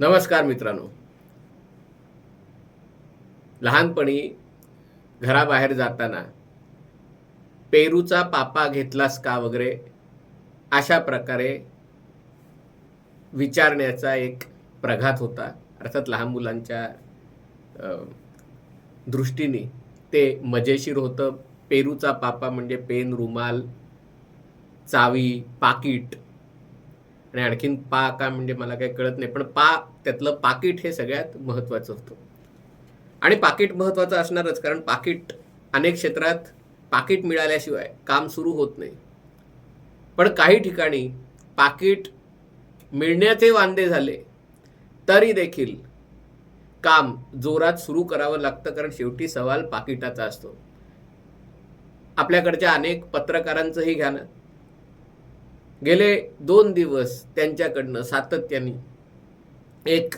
नमस्कार मित्रांनो. लहानपणी घराबाहेर जाताना पेरूचा पापा घेतलास का वगैरे अशा प्रकारे विचारण्याचा एक प्रघात होता. अर्थात लहान मुलांच्या दृष्टीने ते मजेशीर होतं. पेरूचा पापा म्हणजे पेन रुमाल चावी पाकिट आणि आणखीन पा का म्हणजे मला काही कळत नाही. पण पा त्यातलं पाकिट हे सगळ्यात महत्त्वाचं होतं. आणि पाकिट महत्त्वाचं असणारच कारण पाकिट अनेक क्षेत्रात पाकिट मिळाल्याशिवाय काम सुरू होत नाही. पण काही ठिकाणी पाकिट मिळण्याचे वांदे झाले तरी देखील काम जोरात सुरू करावं लागतं कारण शेवटी सवाल पाकिटाचा असतो. आपल्याकडच्या अनेक पत्रकारांचंही घ्या ना गेले दोन दिवस त्यांच्याकडनं सातत्याने एक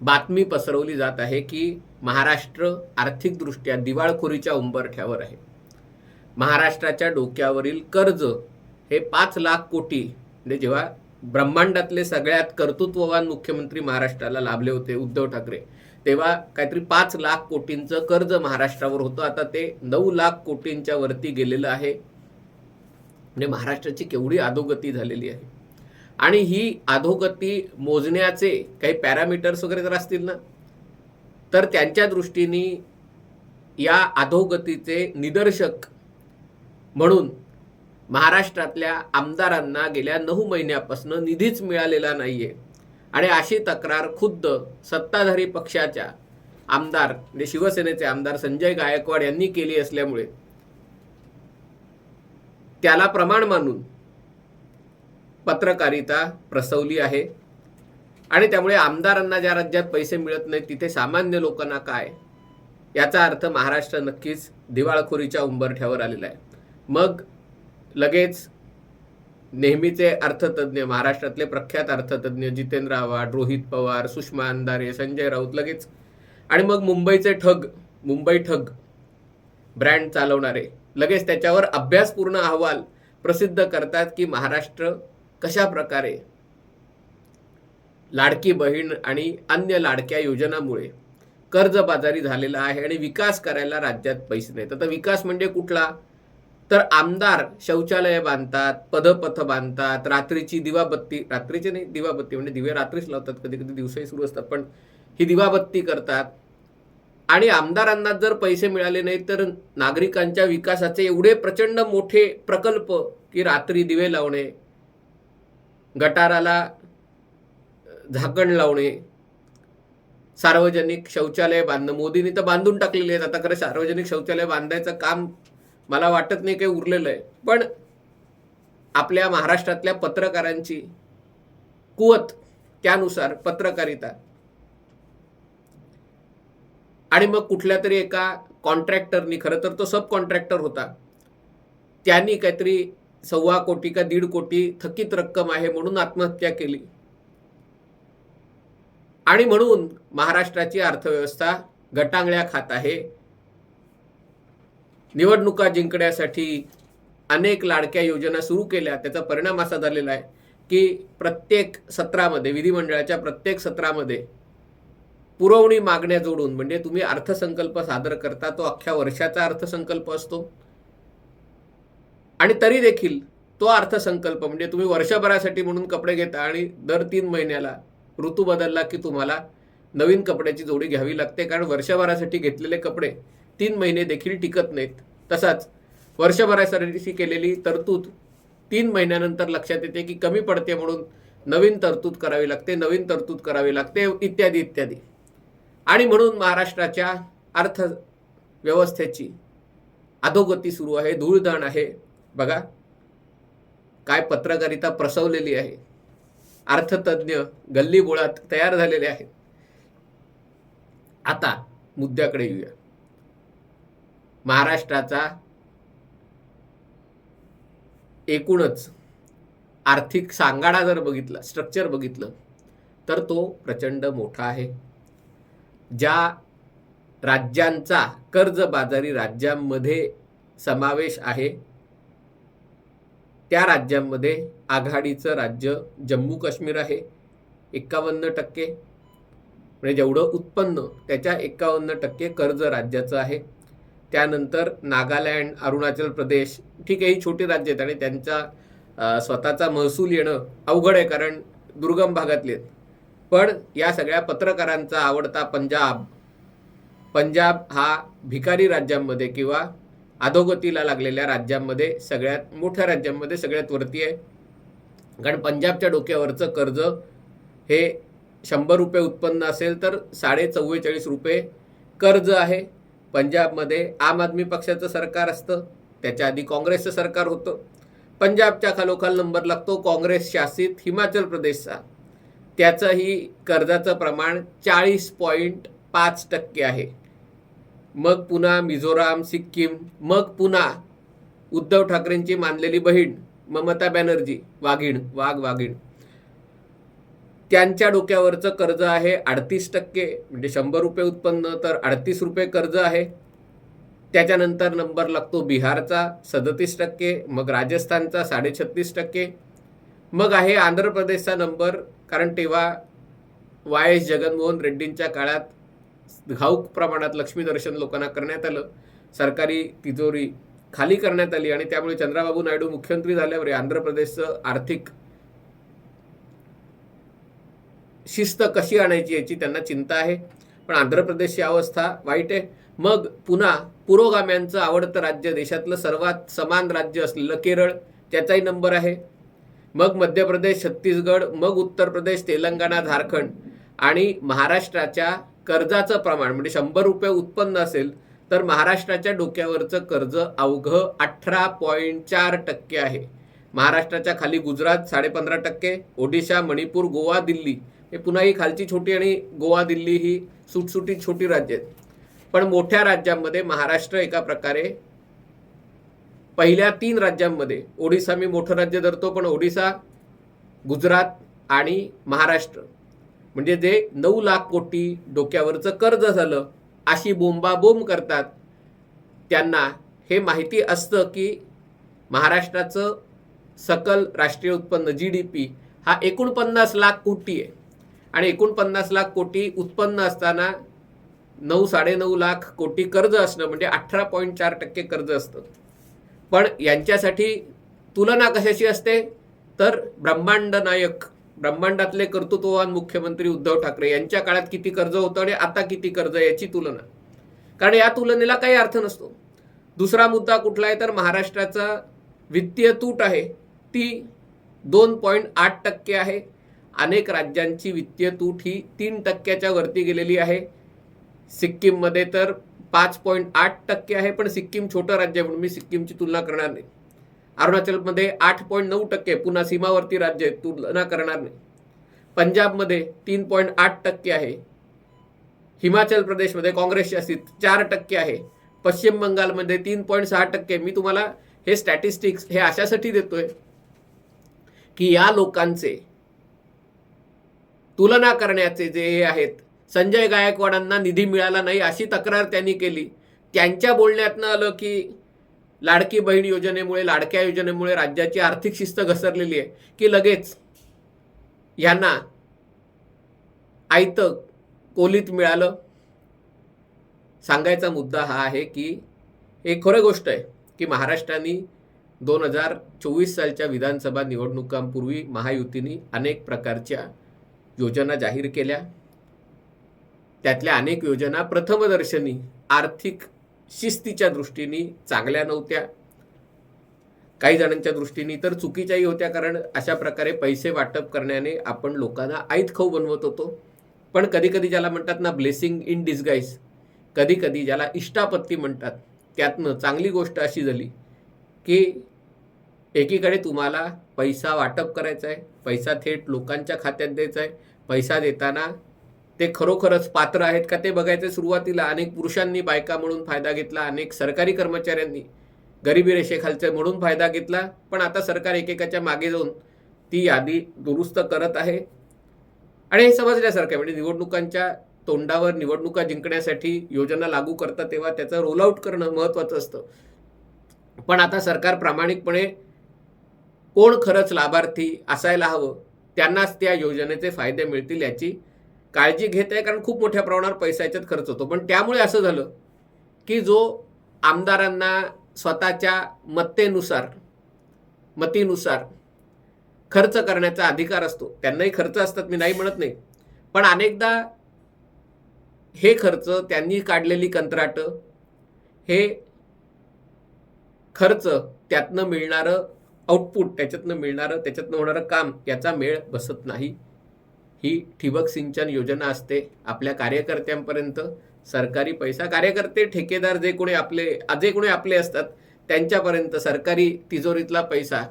बातमी पसरवली जात आहे की महाराष्ट्र आर्थिकदृष्ट्या दिवाळखोरीच्या उंबरठ्यावर आहे. महाराष्ट्राच्या डोक्यावरील कर्ज हे पाच लाख कोटी म्हणजे जेव्हा ब्रह्मांडातले सगळ्यात कर्तृत्ववान मुख्यमंत्री महाराष्ट्राला लाभले होते उद्धव ठाकरे तेव्हा काहीतरी पाच लाख कोटींचं कर्ज महाराष्ट्रावर होतं. आता ते नऊ लाख कोटींच्या वरती गेलेलं आहे. म्हणजे महाराष्ट्राची केवढी अधोगती झालेली आहे. आणि ही अधोगती मोजण्याचे काही पॅरामीटर्स वगैरे जर असतील ना तर त्यांच्या दृष्टीने या अधोगतीचे निदर्शक म्हणून महाराष्ट्रातल्या आमदारांना गेल्या नऊ महिन्यापासून निधीच मिळालेला नाही आहे आणि अशी तक्रार खुद्द सत्ताधारी पक्षाच्या आमदार म्हणजे शिवसेनेचे आमदार संजय गायकवाड यांनी केली असल्यामुळे त्याला प्रमाण मानून पत्रकारिता प्रसवली आहे. आणि त्यामुळे आमदारांना ज्या राज्यात पैसे मिळत नाहीत तिथे सामान्य लोकांना काय? याचा अर्थ महाराष्ट्र नक्कीच दिवाळखोरीच्या उंबरठ्यावर आलेला आहे. मग लगेच नेहमीचे अर्थतज्ञ महाराष्ट्रातले प्रख्यात अर्थतज्ञ जितेंद्र आव्हाड रोहित पवार सुषमा अंधारे संजय राऊत लगेच. आणि मग मुंबईचे ठग मुंबई ठग ब्रँड चालवणारे लगेच त्याच्यावर अभ्यासपूर्ण अहवाल प्रसिद्ध करतात की महाराष्ट्र कशा प्रकारे लाडकी बहीण आणि अन्य लाडक्या योजनामुळे कर्जबाजारी झालेला आहे आणि विकास करायला राज्यात पैसे नाहीत. आता विकास म्हणजे कुठला? तर आमदार शौचालय बांधतात पदपथ बांधतात रात्रीची दिवाबत्ती रात्रीची नाही दिवाबत्ती म्हणजे दिवे रात्रीच लावतात कधी कधी दिवसही सुरू असतात पण ही दिवाबत्ती करतात. आणि आमदारांना जर पैसे मिळाले नाही तर नागरिकांच्या विकासाचे एवढे प्रचंड मोठे प्रकल्प की रात्री दिवे लावणे गटाराला झाकण लावणे सार्वजनिक शौचालय बांधणं मोदींनी तर बांधून टाकलेले आहेत. आता खरं सार्वजनिक शौचालय बांधायचं काम मला वाटत नाही काही उरलेलं आहे. पण आपल्या महाराष्ट्रातल्या पत्रकारांची कुवत त्यानुसार पत्रकारिता. आणि मग कुठल्या तरी एका कॉन्ट्रॅक्टरनी खरं तर तो सब कॉन्ट्रॅक्टर होता त्यांनी काहीतरी सव्वा कोटी का दीड कोटी थकीत रक्कम आहे म्हणून आत्महत्या केली. आणि म्हणून महाराष्ट्राची अर्थव्यवस्था गटांगळ्या खात आहे. निवडणुका जिंकण्यासाठी अनेक लाडक्या योजना सुरू केल्या. त्याचा परिणाम असा झालेला आहे की प्रत्येक सत्रामध्ये विधिमंडळाच्या प्रत्येक सत्रामध्ये पुरवणी मागण्या जोडून म्हणजे तुम्ही अर्थसंकल्प सादर करता तो अख्ख्या वर्षाचा अर्थसंकल्प असतो. आणि तरी देखील तो अर्थसंकल्प म्हणजे तुम्ही वर्षभरासाठी म्हणून कपडे घेता आणि दर तीन महिन्याला ऋतू बदलला की तुम्हाला नवीन कपड्याची जोडी घ्यावी लागते. कारण वर्षभरासाठी घेतलेले कपडे तीन महिने देखील टिकत नाहीत. तसाच वर्षभरासाठी केलेली तरतूद तीन महिन्यानंतर लक्षात येते की कमी पडते म्हणून नवीन तरतूद करावी लागते नवीन तरतूद करावी लागते इत्यादी इत्यादी. आणि म्हणून महाराष्ट्राच्या अर्थव्यवस्थेची अधोगती सुरू आहे धूळदाण आहे. बघा काय पत्रकारिता प्रसवलेली आहे. अर्थतज्ञ गल्ली बोळात तयार झालेले आहेत. आता मुद्द्याकडे येऊया. महाराष्ट्राचा एकूणच आर्थिक सांगाडा जर बघितला स्ट्रक्चर बघितलं तर तो प्रचंड मोठा आहे. ज्या राज्यांचा कर्जबाजारी राज्यांमध्ये समावेश आहे त्या राज्यांमध्ये आघाडीचं राज्य जम्मू काश्मीर आहे एक्कावन्न टक्के. म्हणजे जेवढं उत्पन्न त्याच्या एकावन्न टक्के कर्ज राज्याचं आहे. त्यानंतर नागालँड अरुणाचल प्रदेश ठीक आहे ही छोटी राज्य आहेत आणि त्यांचा स्वतःचा महसूल येणं अवघड आहे कारण दुर्गम भागातले आहेत. पण या सगळ्या पत्रकारांचा आवडता पंजाब पंजाब हा भिकारी राज्यांमध्ये किंवा अधोगतीला लागलेल्या राज्यांमध्ये सगळ्यात मोठ्या राज्यांमध्ये सगळ्यात वरती आहे. कारण पंजाबच्या डोक्यावरचं कर्ज हे शंभर रुपये उत्पन्न असेल तर साडे चव्वेचाळीस रुपये कर्ज आहे. पंजाबमध्ये आम आदमी पक्षाचं सरकार असतं. त्याच्या आधी काँग्रेसचं सरकार होतं. पंजाबच्या खालोखाल नंबर लागतो काँग्रेस शासित हिमाचल प्रदेशचा. त्याचंही कर्जाचं प्रमाण चाळीस पॉईंट पाच टक्के आहे. मग पुन्हा मिझोराम सिक्कीम मग पुन्हा उद्धव ठाकरेंची मानलेली बहीण ममता बॅनर्जी वाघीण वाघ वाघीण. त्यांच्या डोक्यावरचं कर्ज आहे अडतीस टक्के म्हणजे शंभर रुपये उत्पन्न तर अडतीस रुपये कर्ज आहे. त्याच्यानंतर नंबर लागतो बिहारचा सदतीस टक्के मग राजस्थानचा साडेछत्तीस टक्के. मग आहे आंध्र प्रदेशचा नंबर कारण तेव्हा वाय एस जगनमोहन रेड्डींच्या काळात घाऊक प्रमाणात लक्ष्मी दर्शन लोकांना करण्यात आलं. सरकारी तिजोरी खाली करण्यात आली आणि त्यामुळे चंद्राबाबू नायडू मुख्यमंत्री झाल्यावर आंध्र प्रदेशचं आर्थिक शिस्त कशी आणायची याची त्यांना चिंता आहे. पण आंध्र प्रदेशची अवस्था वाईट आहे. मग पुन्हा पुरोगाम्यांचं आवडतं राज्य देशातलं सर्वात समान राज्य असलेलं केरळ त्याचाही नंबर आहे. मग मध्य प्रदेश छत्तीसगड मग उत्तर प्रदेश तेलंगणा झारखंड आणि महाराष्ट्राच्या कर्जाचं प्रमाण म्हणजे शंभर रुपये उत्पन्न असेल तर महाराष्ट्राच्या डोक्यावरचं कर्ज अवघं अठरा पॉईंट चार टक्के आहे. महाराष्ट्राच्या खाली गुजरात साडेपंधरा टक्के ओडिशा मणिपूर गोवा दिल्ली. हे पुन्हा ही खालची छोटी आणि गोवा दिल्ली ही सुटसुटीत छोटी राज्य आहेत. पण मोठ्या राज्यांमध्ये महाराष्ट्र एका प्रकारे पहिल्या तीन राज्यांमध्ये ओडिसा मी मोठं राज्य धरतो पण ओडिसा गुजरात आणि महाराष्ट्र. म्हणजे जे नऊ लाख कोटी डोक्यावरचं कर्ज झालं अशी बोंबाबोंब करतात. त्यांना हे माहिती असतं की महाराष्ट्राचं सकल राष्ट्रीय उत्पन्न जी डी पी हा एकोणपन्नास लाख कोटी आहे. आणि एकोणपन्नास लाख कोटी उत्पन्न असताना नऊ साडेनऊ लाख कोटी कर्ज असणं म्हणजे अठरा पॉईंट चार टक्के कर्ज असतं. पण यांच्यासाठी तुलना कशाची असते? तर ब्रह्मांड नायक ब्रह्मांडातले कर्तृत्ववान मुख्यमंत्री उद्धव ठाकरे यांच्या काळात किती कर्ज होतं आणि आता किती कर्ज आहे याची तुलना. कारण या तुलनेला काही अर्थ नसतो. दुसरा मुद्दा कुठला आहे तर महाराष्ट्राचा वित्तीय तूट आहे ती दोन पॉईंट आठ टक्के आहे. अनेक राज्यांची वित्तीय तूट ही तीन टक्क्याच्या वरती गेलेली आहे. सिक्कीममध्ये तर पाच पॉईंट आठ टक्के आहे पण सिक्कीम छोटं राज्य म्हणून मी सिक्कीमची तुलना करणार नाही. अरुणाचलमध्ये आठ पॉईंट नऊ टक्के पुन्हा सीमावर्ती राज्य तुलना करणार नाही. पंजाबमध्ये तीन पॉईंट आठ टक्के आहे. हिमाचल प्रदेशमध्ये काँग्रेस शासित चार टक्के आहे. पश्चिम बंगालमध्ये तीन पॉईंट सहा टक्के. मी तुम्हाला हे स्टॅटिस्टिक्स हे अशासाठी देतोय की या लोकांचे तुलना करण्याचे जे हे आहेत संजय गायकवाडांना निधी मिळाला नाही अशी तक्रार त्यांनी केली. त्यांच्या बोलण्यातनं आलं की लाडकी बहीण योजनेमुळे लाडक्या योजनेमुळे राज्याची आर्थिक शिस्त घसरलेली आहे की लगेच यांना आयतं कोलीत मिळालं? सांगायचा मुद्दा हा आहे की एक खरं गोष्ट आहे की महाराष्ट्राने दोन हजार चोवीस सालच्या विधानसभा निवडणुकांपूर्वी महायुतीने अनेक प्रकारच्या योजना जाहीर केल्या. त्यातल्या अनेक योजना प्रथमदर्शनी आर्थिक शिस्तीच्या दृष्टीने चांगल्या नव्हत्या. काही जणांच्या दृष्टीने तर चुकीच्याही होत्या कारण अशा प्रकारे पैसे वाटप करण्याने आपण लोकांना आईत खाऊ बनवत होतो. पण कधीकधी ज्याला म्हणतात ना ब्लेसिंग इन डिस्गाईज कधीकधी ज्याला इष्टापत्ती म्हणतात त्यातनं चांगली गोष्ट अशी झाली की एकीकडे तुम्हाला पैसा वाटप करायचा आहे पैसा थेट लोकांच्या खात्यात द्यायचा आहे पैसा देताना ते खरोखरच पात्र आहेत का ते बघायचं सुरुवातीला अनेक पुरुषांनी बायका म्हणून फायदा घेतला अनेक सरकारी कर्मचाऱ्यांनी गरिबी रेषेखालचे म्हणून फायदा घेतला. पण आता सरकार एकेकाच्या मागे जाऊन ती यादी दुरुस्त करत आहे. आणि हे समजण्यासारखं आहे. म्हणजे निवडणुकांच्या तोंडावर निवडणुका जिंकण्यासाठी योजना लागू करतात तेव्हा त्याचं रोल आउट करणं महत्त्वाचं असतं. पण आता सरकार प्रामाणिकपणे कोण खरंच लाभार्थी असायला हवं त्यांनाच त्या योजनेचे फायदे मिळतील याची काळजी घेत आहे कारण खूप मोठ्या प्रमाणावर पैसा याच्यात खर्च होतो. पण त्यामुळे असं झालं की जो आमदारांना स्वतःच्या मत्तेनुसार मतीनुसार खर्च करण्याचा अधिकार असतो. त्यांनाही खर्च असतात मी नाही म्हणत नाही. पण अनेकदा हे खर्च त्यांनी काढलेली कंत्राटं हे खर्च त्यातनं मिळणारं आउटपुट त्याच्यातनं मिळणारं त्याच्यातनं होणारं काम याचा मेळ बसत नाही. ही ठिबक सिंचन योजना असते आपल्या कार्यकर्त्यांपर्यंत. सरकारी पैसा कार्यकर्ते ठेकेदार जे कोणी आपले जे कोणी आपले असतात त्यांच्यापर्यंत सरकारी तिजोरीतला पैसा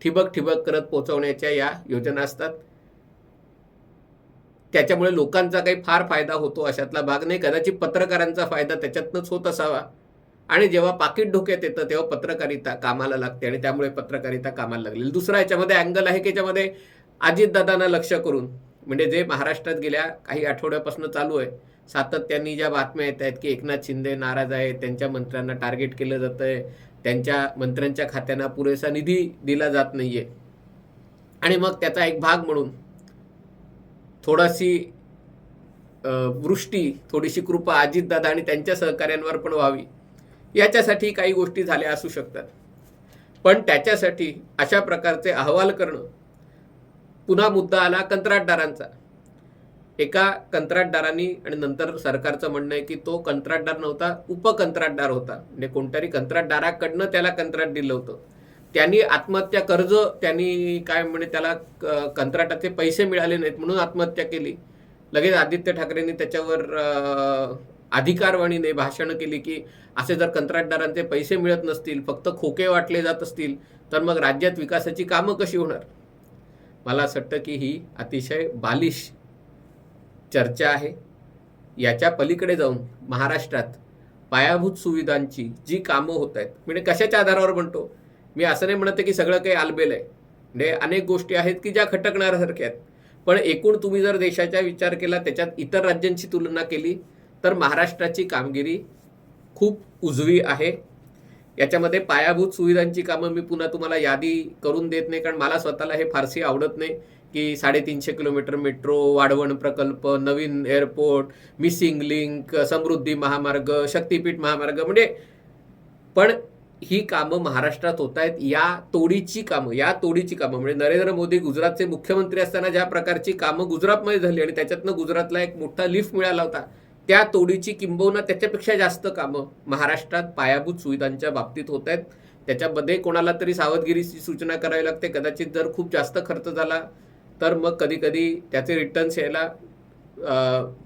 ठिबक ठिबक करत पोहोचवण्याच्या या योजना असतात. त्याच्यामुळे लोकांचा काही फार फायदा होतो अशातला भाग नाही. कदाचित पत्रकारांचा फायदा त्याच्यातनंच होत असावा. आणि जेव्हा पाकिट डोक्यात येतं तेव्हा पत्रकारिता कामाला लागते आणि त्यामुळे पत्रकारिता कामाला लागली दुसरा याच्यामध्ये अँगल आहे की याच्यामध्ये अजितदादांना लक्ष करून म्हणजे जे महाराष्ट्रात गेल्या काही आठवड्यापासून चालू आहे सातत्याने ज्या बातम्या येत आहेत की एकनाथ शिंदे नाराज आहे त्यांच्या मंत्र्यांना टार्गेट केलं जातं आहे त्यांच्या मंत्र्यांच्या खात्यांना पुरेसा निधी दिला जात नाही आहे आणि मग त्याचा एक भाग म्हणून थोडाशी वृष्टी थोडीशी कृपा अजितदादा आणि त्यांच्या सहकाऱ्यांवर पण व्हावी याच्यासाठी काही गोष्टी झाल्या असू शकतात. पण त्याच्यासाठी अशा प्रकारचे अहवाल करणं पुन्हा मुद्दा आला कंत्राटदारांचा. एका कंत्राटदारांनी आणि नंतर सरकारचं म्हणणं आहे की तो कंत्राटदार नव्हता उपकंत्राटदार होता. म्हणजे कोणतरी कंत्राटदाराकडनं त्याला कंत्राट दिलं होतं. त्यांनी आत्महत्या कर्ज त्यांनी काय म्हणे त्याला क- कंत्राटाचे पैसे मिळाले नाहीत म्हणून आत्महत्या केली. लगेच आदित्य ठाकरेंनी त्याच्यावर अधिकारवाणीने भाषणं केली की असे जर कंत्राटदारांचे पैसे मिळत नसतील फक्त खोके वाटले जात असतील तर मग राज्यात विकासाची कामं कशी होणार? मला असं वाटतं की ही अतिशय बालिश चर्चा आहे. याच्या पलीकडे जाऊन महाराष्ट्रात पायाभूत सुविधांची जी कामं होत आहेत म्हणजे कशाच्या आधारावर म्हणतो? मी असं नाही म्हणत आहे की सगळं काही आलबेल आहे. म्हणजे अनेक गोष्टी आहेत की ज्या खटकणाऱ्यासारख्या आहेत. पण एकूण तुम्ही जर देशाचा विचार केला त्याच्यात इतर राज्यांची तुलना केली तर महाराष्ट्राची कामगिरी खूप उजवी आहे. याच्यामध्ये पायाभूत सुविधांची कामं मी पुन्हा तुम्हाला यादी करून देत नाही कारण मला स्वतःला हे फारशी आवडत नाही की साडेतीनशे किलोमीटर मेट्रो वाढवण प्रकल्प नवीन airport missing link Samruddhi Mahamarg Shaktipeeth Mahamarg. म्हणजे पण ही कामं महाराष्ट्रात होत आहेत या तोडीची कामं या तोडीची कामं. म्हणजे नरेंद्र मोदी गुजरातचे मुख्यमंत्री असताना ज्या प्रकारची कामं गुजरातमध्ये झाली आणि त्याच्यातनं गुजरातला एक मोठा लिफ्ट मिळाला होता त्या तोडीची किंबहुना त्याच्यापेक्षा जास्त कामं महाराष्ट्रात पायाभूत सुविधांच्या बाबतीत होत आहेत. त्याच्यामध्ये कोणाला तरी सावधगिरीची सूचना करावी लागते. कदाचित जर खूप जास्त खर्च झाला तर मग कधी कधी त्याचे रिटर्न्स यायला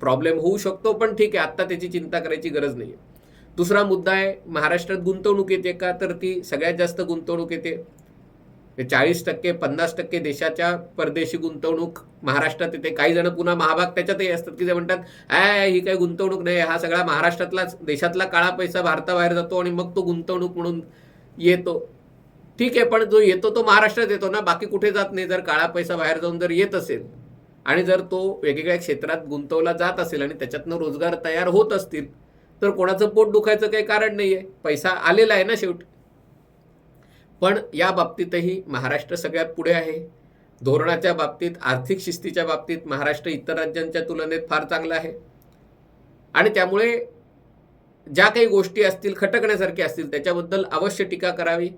प्रॉब्लेम होऊ शकतो. पण ठीक आहे आत्ता त्याची चिंता करायची गरज नाही आहे दुसरा मुद्दा आहे महाराष्ट्रात गुंतवणूक येते का? तर ती सगळ्यात जास्त गुंतवणूक येते. चाळीस टक्के पन्नास टक्के देशाच्या परदेशी गुंतवणूक महाराष्ट्रात येते. काही जण पुन्हा महाभाग त्याच्यातही असतात की जे म्हणतात आय ही काही गुंतवणूक नाही हा सगळा महाराष्ट्रातलाच देशातला काळा पैसा भारताबाहेर जातो आणि मग तो गुंतवणूक म्हणून येतो. ठीक आहे पण जो येतो तो महाराष्ट्रात येतो ना बाकी कुठे जात नाही. जर काळा पैसा बाहेर जाऊन जर येत असेल आणि जर तो वेगवेगळ्या क्षेत्रात गुंतवला जात असेल आणि त्याच्यातनं रोजगार तयार होत असतील तर कोणाचं पोट दुखायचं काही कारण नाही आहे पैसा आलेला आहे ना शेवटी. पण या बाबतीतही महाराष्ट्र सगळ्यात पुढे आहे. धोरणाच्या बाबतीत आर्थिक शिस्तीच्या बाबतीत महाराष्ट्र इतर राज्यांच्या तुलनेत फार चांगलं आहे. आणि त्यामुळे ज्या काही गोष्टी असतील खटकण्यासारख्या असतील त्याच्याबद्दल अवश्य टीका करावी.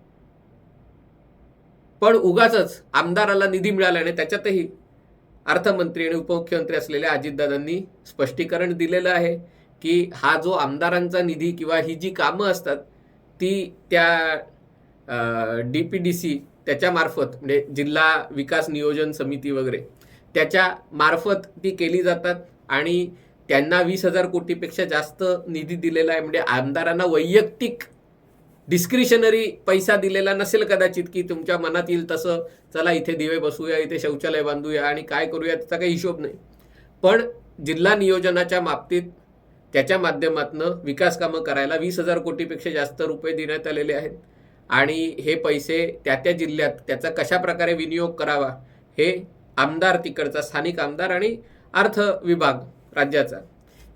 पण उगाच आमदाराला निधी मिळाल्याने त्याच्यातही अर्थमंत्री आणि उपमुख्यमंत्री असलेल्या अजितदादांनी स्पष्टीकरण दिलेलं आहे की हा जो आमदारांचा निधी किंवा ही जी कामं असतात ती त्या डी पी डी सी त्याच्यामार्फत म्हणजे जिल्हा विकास नियोजन समिती वगैरे त्याच्या मार्फत ती केली जातात आणि त्यांना वीस हजार कोटीपेक्षा जास्त निधी दिलेला आहे. म्हणजे आमदारांना वैयक्तिक डिस्क्रिशनरी पैसा दिलेला नसेल कदाचित की तुमच्या मनात येईल तसं चला इथे दिवे बसूया इथे शौचालय बांधूया आणि काय करूया त्याचा काही हिशोब नाही. पण जिल्हा नियोजनाच्या बाबतीत त्याच्या माध्यमातनं विकास कामं करायला वीस हजार कोटीपेक्षा जास्त रुपये देण्यात आलेले आहेत. आणि हे पैसे त्या त्या जिल्ह्यात त्याचा कशा प्रकारे विनियोग करावा हे आमदार तिकडचा स्थानिक आमदार आणि अर्थ विभाग राज्याचा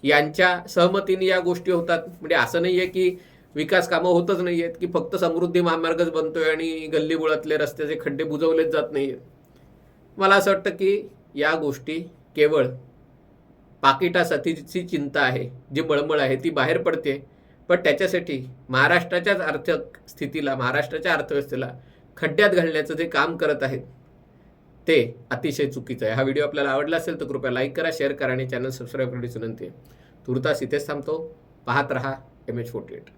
यांच्या सहमतीने या गोष्टी होतात. म्हणजे असं नाही आहे की विकास कामं होतच नाही आहेत की फक्त समृद्धी महामार्गच बनतोय आणि गल्लीबुळातले रस्त्याचे खड्डे बुजवलेच जात नाही आहेत. मला असं वाटतं की या गोष्टी केवळ पाकिटासाठीची चिंता आहे जी बळबळ आहे ती बाहेर पडते. पण त्याच्यासाठी महाराष्ट्राच्याच आर्थिक स्थितीला महाराष्ट्राच्या अर्थव्यवस्थेला खड्ड्यात घालण्याचं जे काम करत आहेत ते अतिशय चुकीचं आहे. हा व्हिडिओ आपल्याला आवडला असेल तर कृपया लाईक करा शेअर करा आणि चॅनल सबस्क्राईब करण्याची विनंती आहे. तुर्तास इथेच थांबतो. पाहत रहा एम एच फोर्टी एट